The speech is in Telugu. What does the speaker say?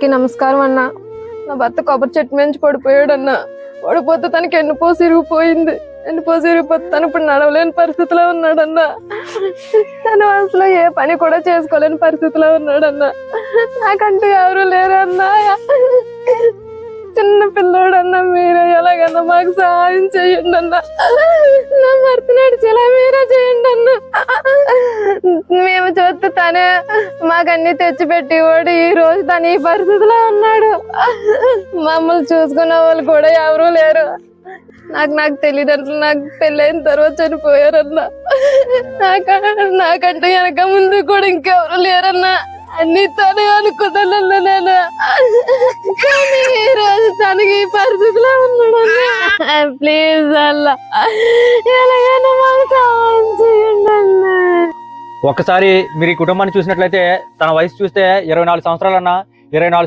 కి నమస్కారం అన్న. నా భర్త కొబ్బరి చెట్టు మించి పడిపోయాడు అన్న. పడిపోతే తనకి ఎన్నుపోసి ఇరిగిపోయింది ఎన్నుపోసి ఇరిగిపోతే తను ఇప్పుడు నడవలేని పరిస్థితిలో ఉన్నాడన్న తను అసలు ఏ పని కూడా చేసుకోలేని పరిస్థితిలో ఉన్నాడన్న నాకంటూ ఎవరు లేరన్న చిన్న పిల్లోడన్న మీరే. ఎలాగన్నా మాకు సహాయం చేయండి అన్న. నా భర్త నడిచేలా మీరే చేయండి అన్న. మేము చూస్తే తనే మాకన్నీ తెచ్చిపెట్టి వాడు ఈ రోజు తను ఈ పరిస్థితిలో ఉన్నాడు. మమ్మల్ని చూసుకున్న వాళ్ళు కూడా ఎవరూ లేరు. నాకు నాకు తెలియదంటే నాకు పెళ్ళైన తర్వాత చనిపోయారన్నా. నాక నాకంటే వెనక ముందు కూడా ఇంకెవరు లేరన్నా. అన్ని తనే అనుకున్నాను నేను. కానీ ఈ రోజు తనకి ఈ పరిస్థితిలో ఉన్నాడు ప్లీజ్ అల్లా. ఎలాగైనా మాకు ఒక్కసారి మీరు ఈ కుటుంబాన్ని చూసినట్లయితే తన వయసు చూస్తే ఇరవై నాలుగు సంవత్సరాలన్నా ఇరవై నాలుగు